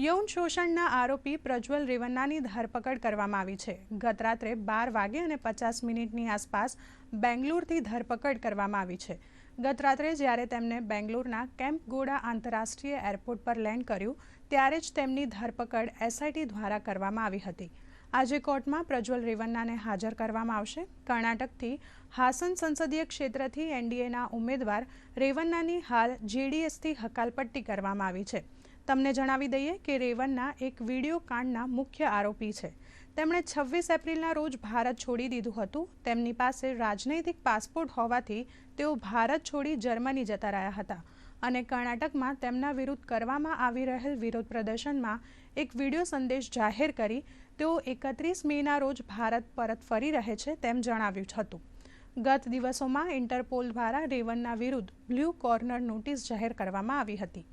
યૌન શોષણના આરોપી પ્રજ્વલ રેવન્નાની ધરપકડ કરવામાં આવી છે. ગત રાત્રે બાર વાગે અને પચાસ મિનિટની આસપાસ બેંગ્લોરથી ધરપકડ કરવામાં આવી છે. ગત રાત્રે જ્યારે તેમને બેંગ્લોરના કેમ્પગોડા આંતરરાષ્ટ્રીય એરપોર્ટ પર લેન્ડ કર્યું, ત્યારે જ તેમની ધરપકડ એસઆઈટી દ્વારા કરવામાં આવી હતી. આજે કોર્ટમાં પ્રજ્વલ રેવન્નાને હાજર કરવામાં આવશે. કર્ણાટકથી હાસન સંસદીય ક્ષેત્રથી એનડીએના ઉમેદવાર રેવન્નાની હાલ જેડીએસથી હકાલપટ્ટી કરવામાં આવી છે. તમને જણાવી દઈએ કે રેવન્ના એક વીડિયો કાંડના મુખ્ય આરોપી છે. તેમણે છવ્વીસ એપ્રિલના રોજ ભારત છોડી દીધું હતું. તેમની પાસે રાજનૈતિક પાસપોર્ટ હોવાથી તેઓ ભારત છોડી જર્મની જતા રહ્યા હતા અને કર્ણાટકમાં તેમના વિરુદ્ધ કરવામાં આવી રહેલ વિરોધ પ્રદર્શનમાં એક વીડિયો સંદેશ જાહેર કરી તેઓ એકત્રીસ મેના રોજ ભારત પરત ફરી રહે છે તેમ જણાવ્યું હતું. ગત દિવસોમાં ઇન્ટરપોલ દ્વારા રેવન્ના વિરુદ્ધ બ્લુ કોર્નર નોટિસ જાહેર કરવામાં આવી હતી.